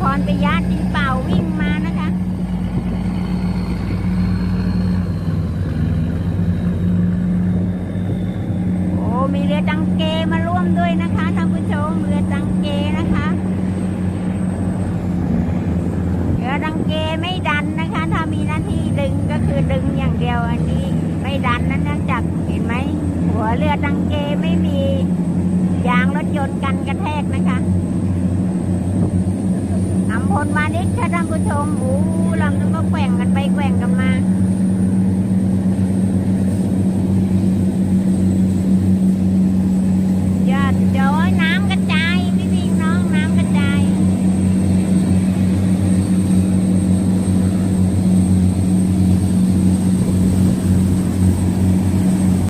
พรไปิยะตีเป่าวิ่งมานะคะโอ้มีเรือจังเกมาร่วมด้วยนะคะท่านผู้ชมเรือจังเกนะคะเรือดังเกไม่ดันนะคะ ถ้ามีหน้าที่ดึงก็คือดึงอย่างเดียวอันนี้ไม่ดันนั้นนื่องจากเห็นไหมหัวเรือดังเกไม่มียางรถยนต์กันกระแทกนะคะ พลมานิดค่ะท่านผู้ชมโอ้ลำนึงก็แกว่งกันไปแกว่งกันมา